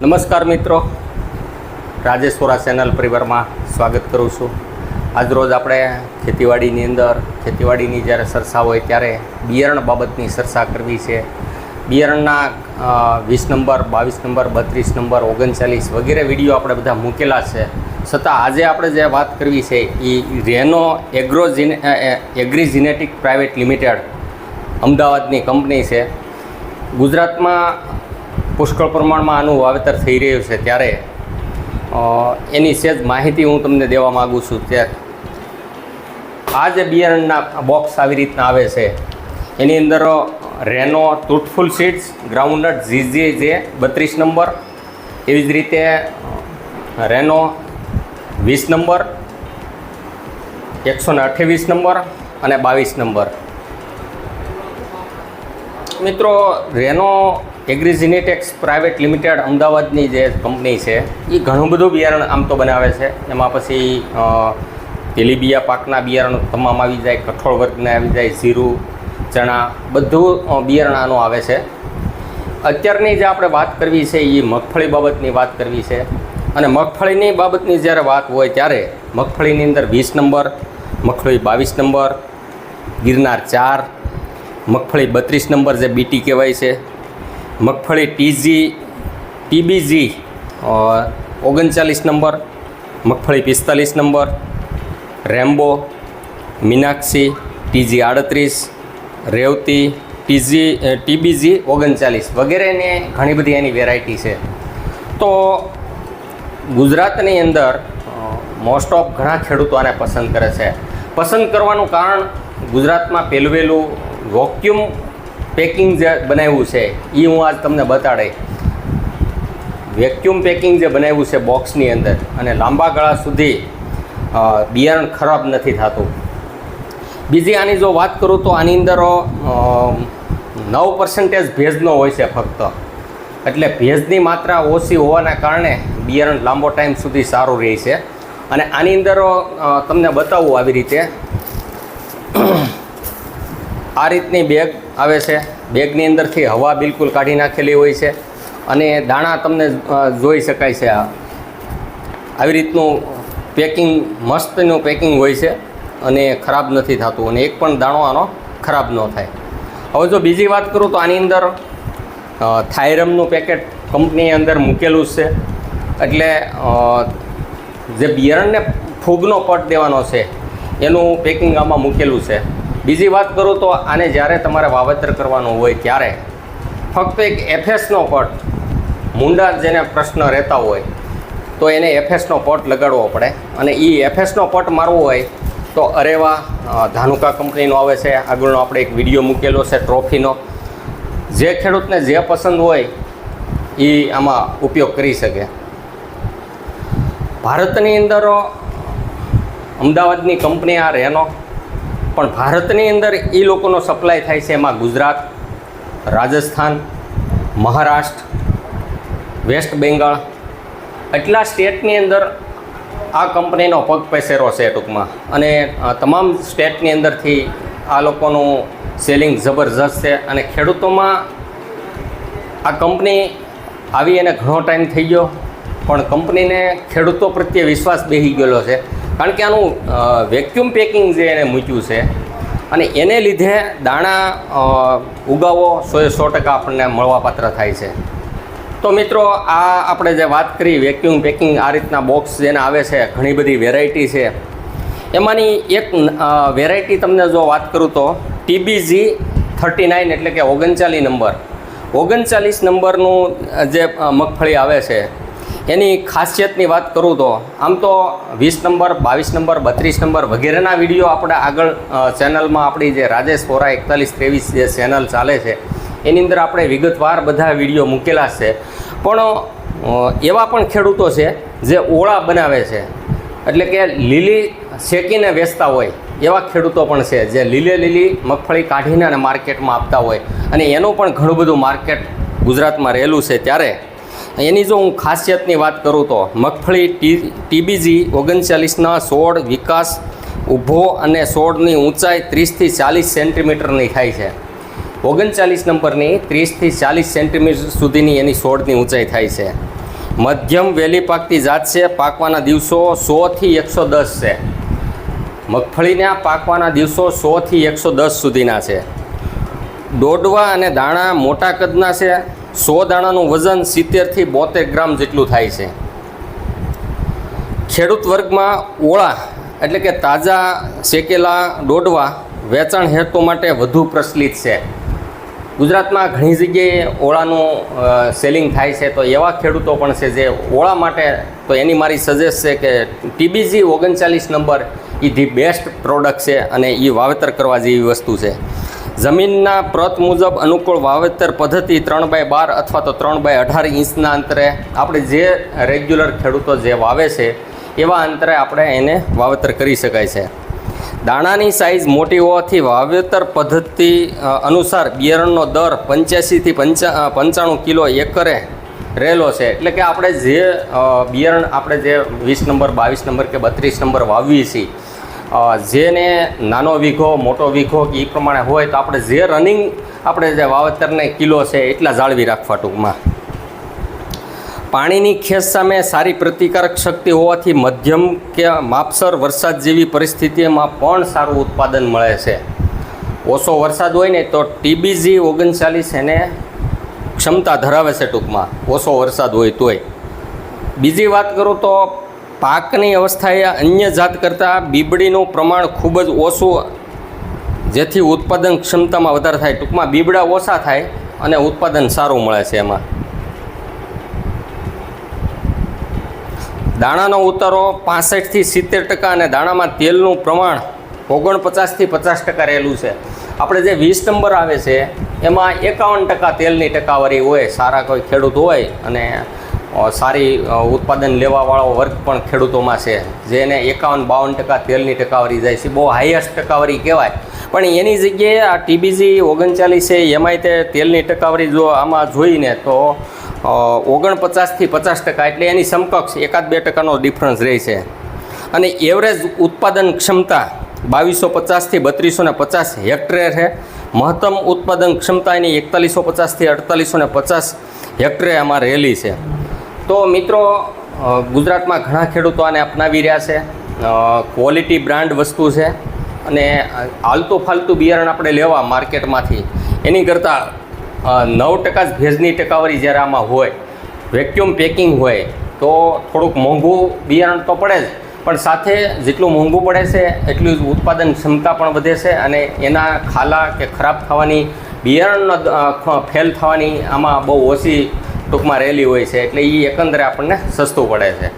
નમસ્કાર મિત્રો. રાજેશ્વરા ચેનલ પરિવારમાં સ્વાગત કરું છું. આજરોજ આપણે ખેતીવાડીની અંદર, ખેતીવાડીની જ્યારે ચર્ચા હોય ત્યારે બિયારણ બાબતની ચર્ચા કરવી છે. બિયારણના વીસ નંબર, બાવીસ નંબર, બત્રીસ નંબર, ઓગણચાલીસ વગેરે વીડિયો આપણે બધા મૂકેલા છે. છતાં આજે આપણે જે વાત કરવી છે એ રેનો એગ્રો જીને એગ્રી જીનેટિક પ્રાઇવેટ લિમિટેડ, અમદાવાદની કંપની છે. ગુજરાતમાં પુષ્કળ પ્રમાણમાં આનું વાવેતર થઈ રહ્યું છે ત્યારે એની સેજ માહિતી હું તમને દેવા માગું છું ત્યારે આ જે બિયારણના બોક્સ આવી રીતના આવે છે, એની અંદર રેનો, તૂટફુલ સીડ્સ, ગ્રાઉન્ડનટ, ઝીઝી જે બત્રીસ નંબર, એવી જ રીતે રેનો વીસ નંબર, એકસો ને અઠ્યાવીસ નંબર અને બાવીસ નંબર. મિત્રો, રેનો એગ્રીઝિનેટેક્સ પ્રાઇવેટ લિમિટેડ અમદાવાદની જે કંપની છે એ ઘણું બધું બિયારણ આમ તો બનાવે છે. એમાં પછી તેલીબિયા પાકના બિયારણ તમામ આવી જાય, કઠોળ વર્ગના આવી જાય, જીરું, ચણા, બધું બિયારણ આનું આવે છે. અત્યારની જે આપણે વાત કરવી છે એ મગફળી બાબતની વાત કરવી છે. અને મગફળીની બાબતની જ્યારે વાત હોય ત્યારે મગફળીની અંદર વીસ નંબર, મગફળી બાવીસ નંબર, ગિરનાર ચાર, મગફળી બત્રીસ નંબર જે બીટી કહેવાય છે મગફળી ટીજી ટીબીજી ઓગણચાલીસ નંબર, મગફળી પિસ્તાલીસ નંબર, રેમ્બો, મીનાક્ષી ટીજી આડત્રીસ, રેવતી ટીજી ટીબીજી ઓગણચાલીસ વગેરેની ઘણી બધી એની વેરાયટી છે. તો ગુજરાતની અંદર મોસ્ટ ઓફ ઘણા ખેડૂતો આને પસંદ કરે છે. પસંદ કરવાનું કારણ ગુજરાતમાં પહેલવેલું વોક્યુમ પેકિંગ જે બનાવ્યું છે એ હું આજ તમને બતાડે. વેક્યુમ પેકિંગ જે બનાવ્યું છે બોક્સની અંદર, અને લાંબા ગાળા સુધી બિયારણ ખરાબ નથી થતું. બીજી આની જો વાત કરું તો આની અંદર નવ પર્સન્ટેજ ભેજનો હોય છે ફક્ત. એટલે ભેજની માત્રા ઓછી હોવાના કારણે બિયારણ લાંબો ટાઈમ સુધી સારું રહે છે. અને આની અંદર તમને બતાવું આવી રીતે. આ રીતની બેગ આવે છે. બેગની અંદરથી હવા બિલકુલ કાઢી નાખેલી હોય છે અને દાણા તમને જોઈ શકાય છે આ. આવી રીતનું પેકિંગ મસ્તનું પેકિંગ હોય છે અને ખરાબ નથી થતું અને એક પણ દાણો આનો ખરાબ ન થાય. હવે જો બીજી વાત કરું તો આની અંદર થાયરમનું પેકેટ કંપનીની અંદર મૂકેલું છે. એટલે જે બિયારણને ફૂગનો પટ દેવાનો છે, એનું પેકિંગ આમાં મૂકેલું છે. બીજી વાત કરું તો આને જ્યારે તમારે વાવેતર કરવાનું હોય ત્યારે ફક્ત એક એફએસનો પટ મુંડા જેને પ્રશ્ન રહેતા હોય, તો એને એફએસનો પટ લગાડવો પડે. અને એ એફએસનો પટ મારવો હોય તો અરેવા ધાનુકા કંપનીનો આવે છે. આગળનો આપણે એક વીડિયો મૂકેલો છે ટ્રોફીનો. જે ખેડૂતને જે પસંદ હોય એ આમાં ઉપયોગ કરી શકે. ભારતની અંદર અમદાવાદની કંપની આ રેનો. પણ ભારતની અંદર એ લોકોનો સપ્લાય થાય છે એમાં ગુજરાત, રાજસ્થાન, મહારાષ્ટ્ર વેસ્ટ બેંગાળ એટલા સ્ટેટની અંદર આ કંપનીનો પગ પેસેરો છે ટૂંકમાં. અને તમામ સ્ટેટની અંદરથી આ લોકોનું સેલિંગ જબરજસ્ત છે. અને ખેડૂતોમાં આ કંપની આવી એને ઘણો ટાઈમ થઈ ગયો. પણ કંપનીને ખેડૂતો પ્રત્યે વિશ્વાસ બેસી ગયેલો છે. કારણ કે આનું વેક્યુમ પેકિંગ જે એને મૂક્યું છે, અને એને લીધે દાણા ઉગાવો સો સો ટકા આપણને મળવાપાત્ર થાય છે. તો મિત્રો, આ આપણે જે વાત કરી વેક્યુમ પેકિંગ આ રીતના બોક્સ જેને આવે છે, ઘણી બધી વેરાયટી છે. એમાંની એક વેરાયટી તમને જો વાત કરું તો ટીબીજી થર્ટી નાઇન એટલે કે ઓગણચાલીસ નંબર. ઓગણચાલીસ નંબરનું જે મગફળી આવે છે એની ખાસિયતની વાત કરું તો, આમ તો વીસ નંબર, બાવીસ નંબર, બત્રીસ નંબર વગેરેના વીડિયો આપણે આગળ ચેનલમાં આપણી જે રાજેશ વોરા એકતાલીસ ત્રેવીસ જે ચેનલ ચાલે છે, એની અંદર આપણે વિગતવાર બધા વીડિયો મૂકેલા છે. પણ એવા પણ ખેડૂતો છે જે ઓળા બનાવે છે. એટલે કે લીલી શેકીને વેચતા હોય, એવા ખેડૂતો પણ છે જે લીલે લીલી મગફળી કાઢીને અને માર્કેટમાં આપતા હોય. અને એનું પણ ઘણું બધું માર્કેટ ગુજરાતમાં રહેલું છે ત્યારે એની જો હું ખાસિયતની વાત કરું તો મગફળી ટી, ટીબીજી ઓગણચાલીસના છોડ વિકાસ ઊભો અને સોળની ઊંચાઈ ત્રીસથી ચાલીસ સેન્ટીમીટરની થાય છે. ઓગણચાલીસ નંબરની ત્રીસથી ચાલીસ સેન્ટીમીટર સુધીની એની સોળની ઊંચાઈ થાય છે. મધ્યમ વહેલી પાકતી જાત છે, પાકવાના દિવસો સોથી એકસો દસ છે. મગફળીના પાકવાના દિવસો સોથી એકસો દસ સુધીના છે. દોડવા અને દાણા મોટા કદના છે. સો દાણાનું વજન સિત્તેરથી બોતેર ગ્રામ જેટલું થાય છે. ખેડૂત વર્ગમાં ઓળા એટલે કે તાજા શેકેલા દોડવા વેચાણ હેતુ માટે વધુ પ્રચલિત છે. ગુજરાતમાં ઘણી જગ્યાએ ઓળાનું સેલિંગ થાય છે તો એવા ખેડૂતો પણ છે જે ઓળા માટે તો એની મારી સજેસ્ટ છે કે ટીબીજી ઓગણચાલીસ નંબર એ ધી બેસ્ટ પ્રોડક્ટ છે અને એ વાવેતર કરવા જેવી વસ્તુ છે. જમીનના પ્રત મુજબ અનુકૂળ વાવેતર પદ્ધતિ ત્રણ બાય બાર અથવા તો ત્રણ બાય અઢાર ઇંચના અંતરે આપણે જે રેગ્યુલર ખેડૂતો જે વાવે છે, એવા અંતરે આપણે એને વાવેતર કરી શકાય છે. દાણાની સાઇઝ મોટી હોવાથી વાવેતર પદ્ધતિ અનુસાર બિયારણનો દર પંચ્યાસીથી પંચા પંચાણું કિલો એકરે રહેલો છે. એટલે કે આપણે જે બિયારણ આપણે જે વીસ નંબર, બાવીસ નંબર કે બત્રીસ નંબર વાવીએ છીએ જેને નાનો વીઘો, મોટો વીઘો કે એ પ્રમાણે હોય તો આપણે જે રનિંગ આપણે જે વાવેતરને કિલો છે એટલા જાળવી રાખવા ટૂંકમાં. પાણીની ખેંચ સામે સારી પ્રતિકારક શક્તિ હોવાથી મધ્યમ કે માપસર વરસાદ જેવી પરિસ્થિતિમાં પણ સારું ઉત્પાદન મળે છે. ઓછો વરસાદ હોય ને તો ટીબીજી ઓગણચાલીસ એને ક્ષમતા ધરાવે છે ટૂંકમાં. ઓછો વરસાદ હોય તોય. બીજી વાત કરું તો પાકની અવસ્થાએ અન્ય જાત કરતાં બીબડીનું પ્રમાણ ખૂબ જ ઓછું જેથી ઉત્પાદન ક્ષમતામાં વધારે થાય. ટૂંકમાં બીબડા ઓછા થાય અને ઉત્પાદન સારું મળે છે એમાં. દાણાનો ઉતારો પાસઠથી સિત્તેર ટકા અને દાણામાં તેલનું પ્રમાણ ઓગણપચાસથી પચાસ ટકા રહેલું છે. આપણે જે વીસ નંબર આવે છે, એમાં એકાવન ટકા તેલની ટકાવારી હોય, સારા કોઈ ખેડૂત હોય અને સારી ઉત્પાદન લેવાવાળો વર્ગ પણ ખેડૂતોમાં છે. જેને એકાવન બાવન ટકા તેલની ટકાવારી જાય છે. બહુ હાઈએસ્ટ ટકાવારી કહેવાય. પણ એની જગ્યાએ આ ટીબીજી ઓગણચાલીસ છે, એમાંય તે તેલની ટકાવારી જો આમાં જોઈને તો ઓગણપચાસથી પચાસ ટકા એટલે એની સમકક્ષ એકાદ બે ટકાનો ડિફરન્સ રહે છે. અને એવરેજ ઉત્પાદન ક્ષમતા બાવીસો પચાસથી બત્રીસો ને પચાસ હેક્ટરે છે. મહત્તમ ઉત્પાદન ક્ષમતા એની એકતાલીસો પચાસથી અડતાલીસો ને પચાસ હેક્ટરે આમાં રહેલી છે. તો મિત્રો ગુજરાતમાં ઘણા ખેડૂતો આને અપનાવી રહ્યા છે. ક્વોલિટી બ્રાન્ડ વસ્તુ છે અને આલતું ફાલતું બિયારણ આપણે લેવા માર્કેટમાંથી. એની કરતાં નવ ટકા જ ભેજની ટકાવારી જ્યારે આમાં હોય વેક્યુમ પેકિંગ હોય, તો થોડુંક મોંઘું બિયારણ તો પડે જ. પણ સાથે જેટલું મોંઘું પડે છે, એટલું જ ઉત્પાદન ક્ષમતા પણ વધે છે અને એના ખાલા કે ખરાબ થવાની, બિયારણનો ફેલ થવાની આમાં બહુ ઓછી ટૂંકમાં રહેલી હોય છે એટલે એ એકંદરે આપણને સસ્તું પડે છે.